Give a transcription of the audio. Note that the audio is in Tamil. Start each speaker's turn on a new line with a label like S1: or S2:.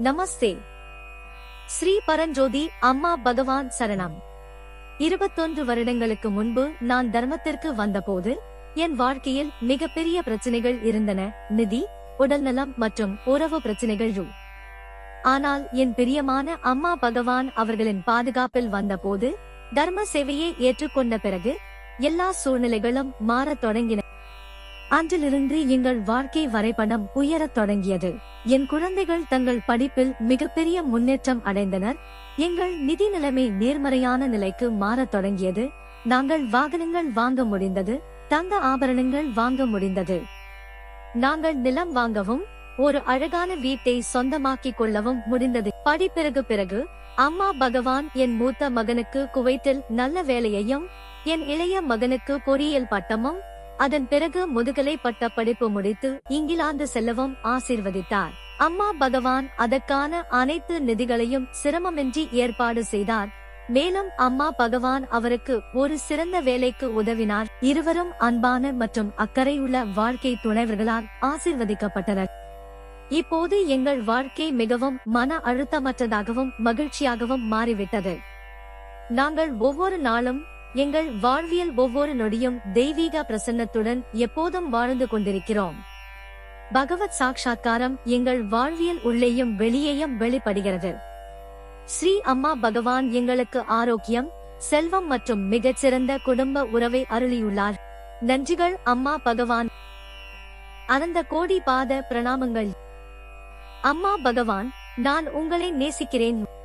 S1: நமஸ்தே. ஸ்ரீ பரஞ்சோதி அம்மா பகவான் சரணம். இருபத்தொன்று வருடங்களுக்கு முன்பு நான் தர்மத்திற்கு வந்தபோது என் வாழ்க்கையில் மிகப்பெரிய பிரச்சனைகள் இருந்தன நிதி உடல்நலம் மற்றும் உறவு பிரச்சனைகள் ஆனால் என் பிரியமான அம்மா பகவான் அவர்களின் பாதுகாப்பில் வந்தபோது தர்ம சேவையை ஏற்றுக்கொண்ட பிறகு எல்லா சூழ்நிலைகளும் மாறத் தொடங்கின அன்றிலிருந்து எங்கள் வாழ்க்கை வரைபடம் உயரத் தொடங்கியது. என் குழந்தைகள் தங்கள் படிப்பில் மிகப்பெரிய முன்னேற்றம் அடைந்தனர். எங்கள் நிதி நிலைமை நேர்மறையான நிலைக்கு மாறத் தொடங்கியது. நாங்கள் வாகனங்கள் வாங்க முடிந்தது. தங்க ஆபரணங்கள் வாங்க முடிந்தது. நாங்கள் நிலம் வாங்கவும் ஒரு அழகான வீட்டை சொந்தமாக்கிக் கொள்ளவும் முடிந்தது. படிப்பிறகு பிறகு அம்மா பகவான் என் மூத்த மகனுக்கு குவைத்தில் நல்ல வேலையையும் என் இளைய மகனுக்கு பொறியியல் பட்டமும் அதன் பிறகு முதுகலை பட்ட படிப்பு முடித்து இங்கிலாந்து செல்லவும் ஆசீர்வதித்தார். அம்மா பகவான் அதற்கான அனைத்து நிதிகளையும் சிரமமின்றி ஏற்பாடு செய்தார். மேலும் அம்மா பகவான் அவருக்கு ஒரு சிறந்த வேலைக்கு உதவினார். இருவரும் அன்பான மற்றும் அக்கறையுள்ள வாழ்க்கை துணைவர்களால் ஆசிர்வதிக்கப்பட்டனர். இப்போது எங்கள் வாழ்க்கை மிகவும் மன அழுத்தமற்றதாகவும் மகிழ்ச்சியாகவும் மாறிவிட்டது. நாங்கள் ஒவ்வொரு நாளும் எங்கள் வாழ்வியல் ஒவ்வொரு நொடியும் தெய்வீக பிரசன்னத்துடன் எப்போதும் வாழ்ந்து கொண்டிருக்கிறோம். பகவத் சாட்சா்காரம் எங்கள் வாழ்வியல் உள்ளேயும் வெளியேயும் வெளிப்படுகிறது. ஸ்ரீ அம்மா பகவான் எங்களுக்கு ஆரோக்கியம் செல்வம் மற்றும் மிகச்சிறந்த குடும்ப உறவை அருளியுள்ளார். நன்றிகள் அம்மா பகவான். அனந்த கோடி பாத பிரணாமங்கள். அம்மா பகவான் நான் உங்களை நேசிக்கிறேன்.